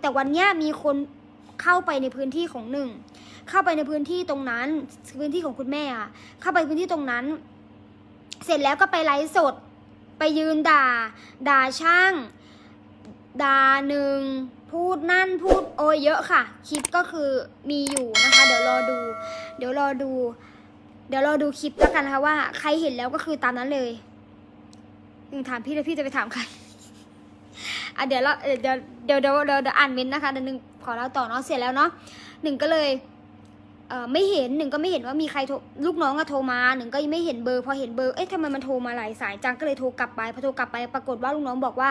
แต่วันนี้มีคนเข้าไปในพื้นที่ของหนึ่ง เข้าไปในพื้นที่ตรงนั้น พื้นที่ของคุณแม่อะเข้าไปพื้นที่ตรงนั้น เสร็จแล้วก็ไปไลฟ์สด ไปยืนด่า ด่าช่าง ด่าหนึ่ง พูดนั่นพูดโอ้ยเยอะค่ะ คลิปก็คือมีอยู่นะคะ เดี๋ยวรอดู เดี๋ยวรอดู เดี๋ยวรอดูคลิปแล้วกันนะคะว่า ใครเห็นแล้วก็คือตามนั้นเลยหนึ่งถามพี่แล้วพี่จะไปถามใคร อะเดี๋ยวเราเดี๋ยวเดี๋ยวเดี๋ยวเดี๋ยวอ่านเม้นนะคะเดี๋ยวหนึ่งขอเล่าต่อเนาะเสร็จแล้วเนาะหนึ่งก็เลยเอ่อไม่เห็นหนึ่งก็ไม่เห็นว่ามีใครโทรลูกน้องอะโทรมาหนึ่งก็ยังไม่เห็นเบอร์พอเห็นเบอร์เอ๊ะทำไมมันโทรมาหลายสายจังก็เลยโทรกลับไปพอโทรกลับไปปรากฏว่าลูกน้องบอกว่า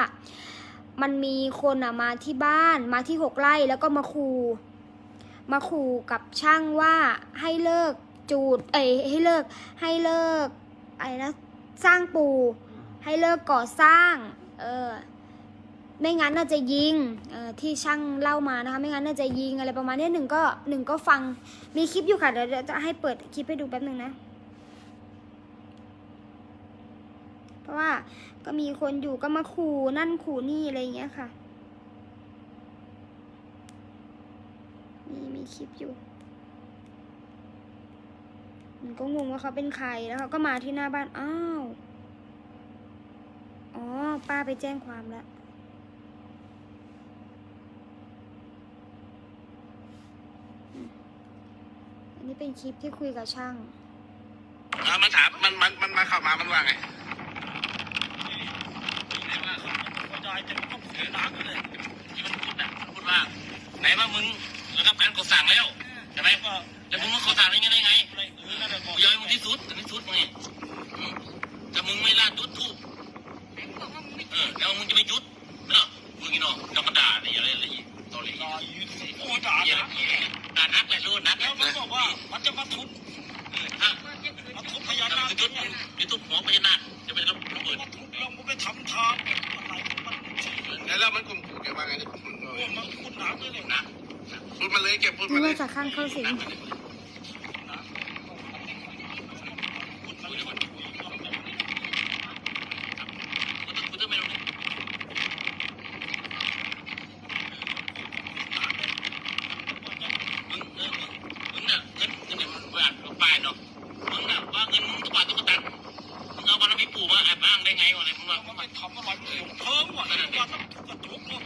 มันมีคนอะมาที่บ้านมาที่หกไร่แล้วก็มาขู่มาขู่กับช่างว่าให้เลิกจูดเอ้ยให้เลิกให้เลิกอะไรนะสร้างปู ให้เลิกก่อสร้าง เออ ไม่งั้นน่าจะยิงที่ช่างเล่ามานะคะไม่งั้นน่าจะยิงอะไรประมาณนี้หนึ่งก็หนึ่งก็ฟังมีคลิปอยู่ค่ะเดี๋ยวเดี๋ยวจะให้เปิดคลิปให้ดูแป๊บหนึ่งนะ เพราะว่าก็มีคนอยู่ก็มาขู่นั่นขู่นี่อะไรอย่างเงี้ยค่ะมีมีคลิปอยู่มันก็งงว่าเขาเป็นใครแล้วเขาก็มาที่หน้าบ้านอ้าวอ๋อป้าไปแจ้งความแล้ว นนี้เป็นคลิปที่คุยกับช่างอ่ามันถามมันมันมันมาเข้ามามันว่าไงจอยจะต้องเสียน้ำเลยที่มันพูดน่ะมันพูดว่าไหนว่ามึงระงับการกดสั่งแล้วใช่ไหมก็แต่มึงมาขอสั่งได้ไงได้ไงอะไรเออนั่นแหละบกูอกยอมให้มึงที่สุดถึงที่สุดมึงนี่อืมแต่มึงไม่ลาดจุดทูบเออแล้วมึงจะไปจุดเนาะมึงนี่เนาะธรรมดาเนี่ยอะไรอะไรอีกตอรี่รอยืนโอ้ด่าอย่านะด่านักแหละรู้นักแล้วมัน มันแล้วมันข่มขู่แกว่าไงเนี่ยโอ้มันคุณน้ำเลยเนี่ยนะพูดมาเลยแกพูดนี่มาเลว่ายจากข้างเข้าสิงกูต้องไม่รู้ มึงเออมึงน่ะเงินเงินเนี่ยมันว่าลูกปลายเนาะมึงน่ะว่าเงินมึงตุ๊กตาตุ๊กตามึงเอาบารมีปู่มาแอบอ้างได้ไงวะเนี่ยมึงว่า มันไปทำอะไรเกี่ยวเพิ่มว่ะว่าต้องกระทุบเนาะ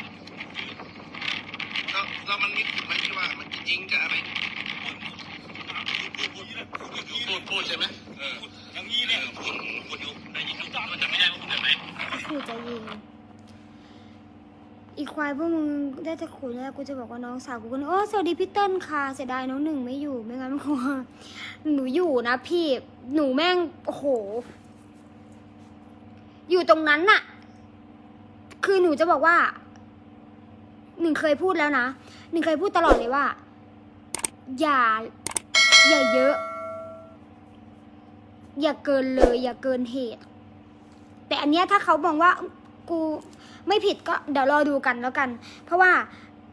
แล้วแล้ว มันมีขุดไหมที่ว่ามันจะยิงจะอะไรพูดพูดใช่ไหมเอออย่างนี้เอเนี่ยพูดพูดอยู่ได้ยินอยู่มันจำไม่ได้ว่าพูดแบบไหนขู่จะยิงอีควายพวกมึงได้แต่ขู่แล้วกูจะบอกว่าน้องสาวกูก็โอ้สวัสดีพี่เติ้ลค่ะเสียดายน้องหนึ่งไม่อยู่ไม่งั้นกูหนูอยู่นะพี่หนูแม่งโอ้โห อยู่ตรงนั้นน่ะ คือหนูจะบอกว่า หนึ่งเคยพูดแล้วนะหนึ่งเคยพูดตลอดเลยว่า อย่า อย่าเยอะ อย่าเกินเลย อย่าเกินเหตุ แต่อันเนี้ยถ้าเขามองว่ากูไม่ผิดก็เดี๋ยวรอดูกันแล้วกัน เพราะว่า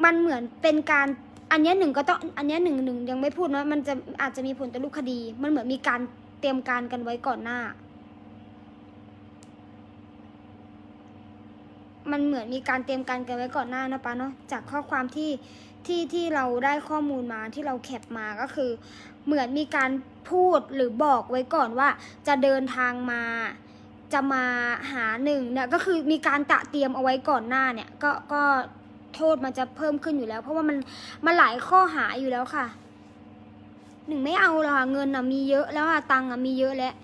มันเหมือนเป็นการอันเนี้ยหนึ่งก็ต้องอันเนี้ยหนึ่งหนึ่งยังไม่พูดเนาะมันจะอาจจะมีผลต่อรูปคดี มันเหมือนมีการเตรียมการกันไว้ก่อนหน้า มันเหมือนมีการเตรียมการกันไว้ก่อนหน้านะป้าเนาะจากข้อความที่ที่ที่เราได้ข้อมูลมาที่เราแคปมาก็คือ เหมือนมีการพูดหรือบอกไว้ก่อนว่า จะเดินทางมา จะมาหาหนึ่งเนี่ยก็คือมีการตะเตรียมเอาไว้ก่อนหน้าเนี่ยก็ก็โทษมันจะเพิ่มขึ้นอยู่แล้ว เพราะว่ามันมันหลายข้อหาอยู่แล้วค่ะหนึ่งไม่เอาหรอกค่ะเงินอะมีเยอะแล้วอะตังค์อะมีเยอะแล้ว